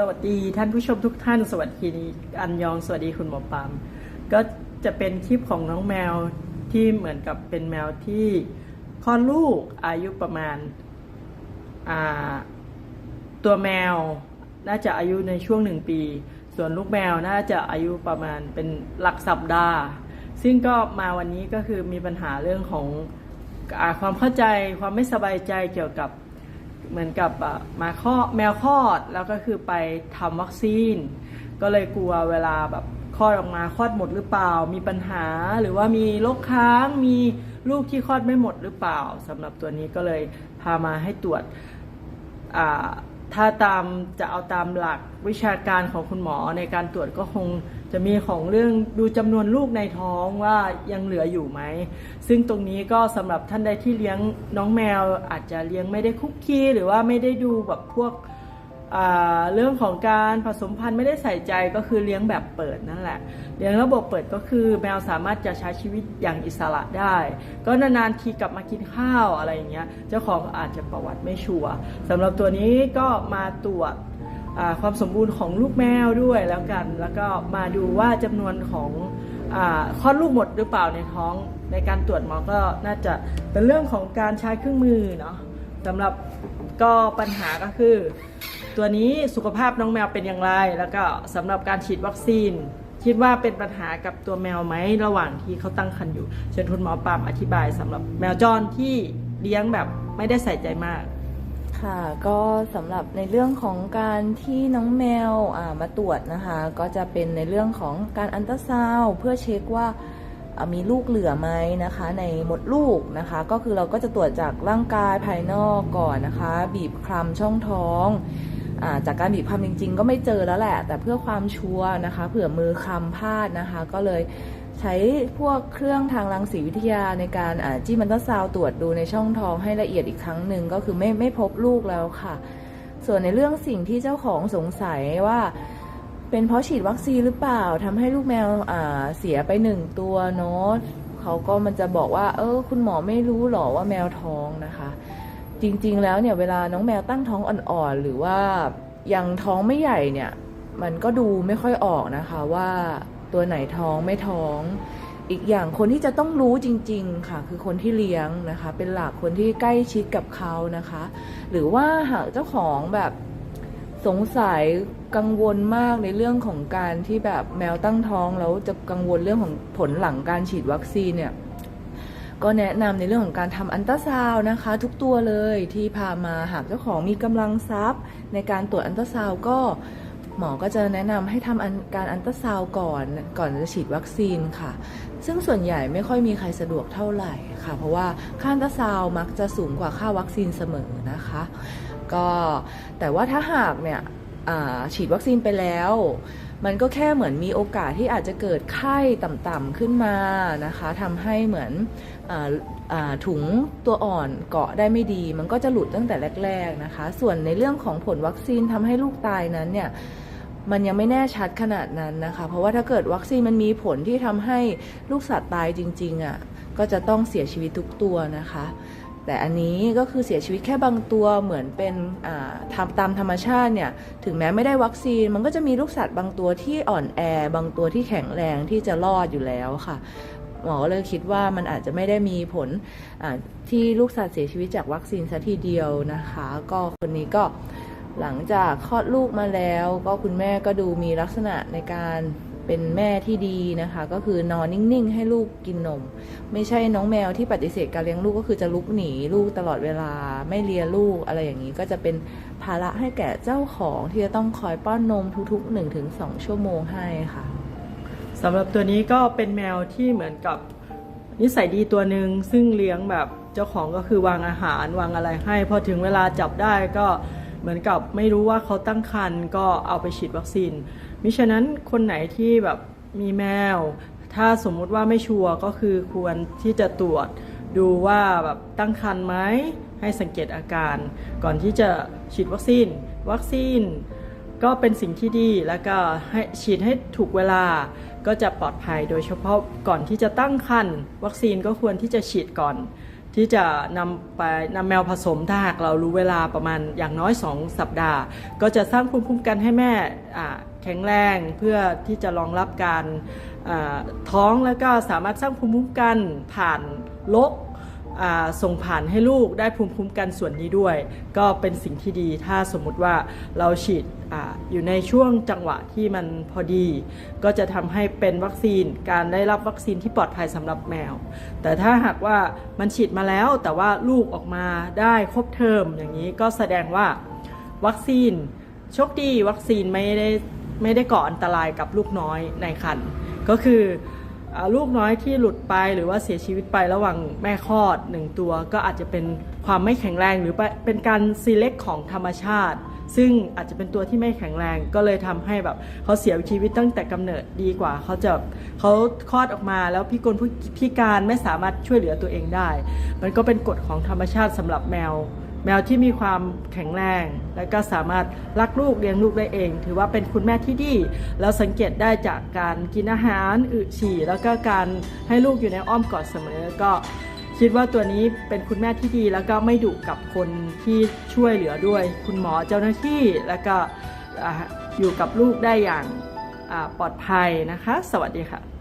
สวัสดีท่านผู้ชมทุกท่าน สวัสดีอันยอง สวัสดีคุณหมอปามก็จะเป็นคลิปของน้องแมวที่เหมือนกับเป็นแมวที่คลอดลูกอายุประมาณอ่าตัวแมวน่าจะอายุในช่วงหนึ่งปี ส่วนลูกแมวน่าจะอายุประมาณเป็นหลักสัปดาห์ ซึ่งก็มาวันนี้ก็คือมีปัญหาเรื่องของอความเข้าใจความไม่สบายใจเกี่ยวกับ เหมือนกับอะมาข้อแมวคลอดแล้วก็คือไปทำวัคซีน ก็เลยกลัวเวลาแบบคลอดออกมาคลอดหมดหรือเปล่า มีปัญหาหรือว่ามีโรคค้างมีลูกที่คลอดไม่หมดหรือเปล่าสำหรับตัวนี้ก็เลยพามาให้ตรวจอ่า ถ้าตามจะเอาตามหลักวิชาการของคุณหมอในการตรวจก็คงจะมีของเรื่องดูจำนวนลูกในท้องว่ายังเหลืออยู่ไหม ซึ่งตรงนี้ก็สำหรับท่านใดที่เลี้ยงน้องแมวอาจจะเลี้ยงไม่ได้คุกคีหรือว่าไม่ได้ดูแบบพวก เรื่องของการผสมพันธุ์ไม่ได้ใส่ใจก็คือเลี้ยงแบบเปิดนั่นแหละ เลี้ยงระบบเปิดก็คือแมวสามารถจะใช้ชีวิตอย่างอิสระได้ ก็นานๆทีกลับมากินข้าวอะไรอย่างเงี้ยเจ้าของอาจจะประวัติไม่ชัวร์สำหรับตัวนี้ก็มาตรวจความสมบูรณ์ของลูกแมวด้วยแล้วกัน แล้วก็มาดูว่าจำนวนของคลอดลูกหมดหรือเปล่าในท้องในการตรวจหมอก็น่าจะเป็นเรื่องของการใช้เครื่องมือเนาะสำหรับก็ปัญหาก็คือ ตัวนี้สุขภาพน้องแมวเป็นอย่างไร แล้วก็สำหรับการฉีดวัคซีน คิดว่าเป็นปัญหากับตัวแมวไหมระหว่างที่เขาตั้งครรภ์อยู่ เชิญคุณหมอปามอธิบายสำหรับแมวจรที่เลี้ยงแบบไม่ได้ใส่ใจมากค่ะก็สำหรับในเรื่องของการที่น้องแมวมาตรวจนะคะ ก็จะเป็นในเรื่องของการอันตราซาวเพื่อเช็คว่ามีลูกเหลือไหมนะคะ ในมดลูกนะคะ ก็คือเราก็จะตรวจจากร่างกายภายนอกก่อนนะคะ บีบคลำช่องท้อง จากการบีบคลำจริง ๆ ก็ไม่เจอแล้วแหละ แต่เพื่อความชัวร์นะคะ เผื่อมือคลำพลาดนะคะ ก็เลยใช้พวกเครื่องทางรังสีวิทยาในการอาจิ้มันตราซาวตรวจดูในช่องท้องให้ละเอียดอีกครั้งหนึ่งก็คือไม่ไม่พบลูกแล้วค่ะ ส่วนในเรื่องสิ่งที่เจ้าของสงสัยว่าเป็นเพราะฉีดวัคซีนหรือเปล่าทำให้ลูกแมวอ่าเสียไปหนึ่งตัวเนาะเขาก็มันจะบอกว่า เออ คุณหมอไม่รู้หรอว่าแมวท้องนะคะ จริงๆ แล้วเนี่ยเวลาน้องแมวตั้งท้องอ่อนๆ หรือว่ายังท้องไม่ใหญ่เนี่ย มันก็ดูไม่ค่อยออกนะคะว่าตัวไหนท้องไม่ท้อง อีกอย่างคนที่จะต้องรู้จริง ๆ ค่ะ คือคนที่เลี้ยงนะคะ เป็นหลักคนที่ใกล้ชิดกับเขานะคะ หรือว่าหากเจ้าของแบบสงสัยกังวลมากในเรื่องของการที่แบบแมวตั้งท้องแล้วจะกังวลเรื่องของผลหลังการฉีดวัคซีนเนี่ย ก็แนะนำในเรื่องของการทำอันตราซาวนะคะ ทุกตัวเลยที่พามาหากเจ้าของมีกำลังทรัพย์ ในการตรวจอันตราซาวก็หมอก็จะแนะนำให้ทำการอันตราซาวก่อนก่อนจะฉีดวัคซีนค่ะ ซึ่งส่วนใหญ่ไม่ค่อยมีใครสะดวกเท่าไหร่ค่ะ เพราะว่าค่าอันตราซาวมักจะสูงกว่าค่าวัคซีนเสมอนะคะ ก็แต่ว่าถ้าหากเนี่ยฉีดวัคซีนไปแล้ว มันก็แค่เหมือนมีโอกาสที่อาจจะเกิดไข้ต่ำๆขึ้นมานะคะทำให้เหมือนออถุงตัวอ่อนเกาะได้ไม่ดี มันก็จะหลุดตั้งแต่แรก ๆนะคะ ส่วนในเรื่องของผลวัคซีนทำให้ลูกตายนั้นเนี่ยมันยังไม่แน่ชัดขนาดนั้นนะคะ เพราะว่าถ้าเกิดวัคซีนมันมีผลที่ทำให้ลูกสัตว์ตายจริงๆอะ่ะก็จะต้องเสียชีวิตทุกตัวนะคะ แต่อันนี้ก็คือเสียชีวิตแค่บางตัวเหมือนเป็นอ่าทำตามธรรมชาติเนี่ยถึงแม้ไม่ได้วัคซีน มันก็จะมีลูกสัตว์บางตัวที่อ่อนแอ บางตัวที่แข็งแรงที่จะรอดอยู่แล้วค่ะหมอเลยคิดว่ามันอาจจะไม่ได้มีผลที่ลูกสัตว์เสียชีวิตจากวัคซีนซะทีเดียวนะคะ ก็คนนี้ก็หลังจากคลอดลูกมาแล้ว ก็คุณแม่ก็ดูมีลักษณะในการ เป็นแม่ที่ดีนะคะ ก็คือนอนนิ่งๆ ให้ลูกกินนม ไม่ใช่น้องแมวที่ปฏิเสธการเลี้ยงลูกก็คือจะลุกหนีลูกตลอดเวลาไม่เลียลูกอะไรอย่างนี้ ก็จะเป็นภาระให้แก่เจ้าของที่จะต้องคอยป้อนนมทุกๆ 1-2 ชั่วโมงให้ค่ะสำหรับตัวนี้ก็เป็นแมวที่เหมือนกับนิสัยดีตัวหนึ่งซึ่งเลี้ยงแบบเจ้าของก็คือวางอาหารวางอะไรให้ พอถึงเวลาจับได้ก็ เหมือนกับไม่รู้ว่าเขาตั้งครรภ์ก็เอาไปฉีดวัคซีน มิฉะนั้นคนไหนที่แบบมีแมว ถ้าสมมุติว่าไม่ชัวร์ก็คือควรที่จะตรวจดูว่าแบบตั้งครรภ์ไหมให้สังเกตอาการ ก่อนที่จะฉีดวัคซีน วัคซีนก็เป็นสิ่งที่ดีแล้วก็ให้ฉีดให้ถูกเวลาก็จะปลอดภัยโดยเฉพาะก่อนที่จะตั้งครรภ์วัคซีนก็ควรที่จะฉีดก่อน ที่จะนำไปนำแมวผสมถ้าหากเรารู้เวลาประมาณอย่างน้อย 2 สัปดาห์ ก็จะสร้างภูมิคุ้มกันให้แม่แข็งแรงเพื่อที่จะรองรับการท้องแล้วก็สามารถสร้างภูมิคุ้มกันผ่านโรค ส่งผ่านให้ลูกได้ภูมิคุ้มกันส่วนนี้ด้วย ก็เป็นสิ่งที่ดีถ้าสมมุติว่าเราฉีดออยู่ในช่วงจังหวะที่มันพอดี ก็จะทำให้เป็นวัคซีนการได้รับวัคซีนที่ปลอดภัยสำหรับแมว แต่ถ้าหากว่ามันฉีดมาแล้วแต่ว่าลูกออกมาได้ครบเทอมอย่างนี้ก็แสดงว่าวัคซีนโชคดีวัคซีนไม่ได้ไม่ได้ก่ออันตรายกับลูกน้อยในครรภ์ก็คือ ลูกน้อยที่หลุดไปหรือว่าเสียชีวิตไประหว่างแม่คลอดหนึ่งตัวก็อาจจะเป็นความไม่แข็งแรงหรือเป็นการซีเล็กของธรรมชาติ ซึ่งอาจจะเป็นตัวที่ไม่แข็งแรง ก็เลยทำให้แบบเขาเสียชีวิตตั้งแต่กำเนิดดีกว่าเขาจะเขาคลอดออกมาแล้วพิกลพิการไม่สามารถช่วยเหลือตัวเองได้ มันก็เป็นกฎของธรรมชาติสำหรับแมว แมวที่มีความแข็งแรง และก็สามารถรักลูกเลี้ยงลูกได้เอง ถือว่าเป็นคุณแม่ที่ดี แล้วสังเกตได้จากการกินอาหารอึฉี่ แล้วก็การให้ลูกอยู่ในอ้อมกอดเสมอก็คิดว่าตัวนี้เป็นคุณแม่ที่ดี แล้วก็ไม่ดุกับคนที่ช่วยเหลือด้วย คุณหมอเจ้าหน้าที่แล้วก็อยู่กับลูกได้อย่างปลอดภัยนะคะ สวัสดีค่ะ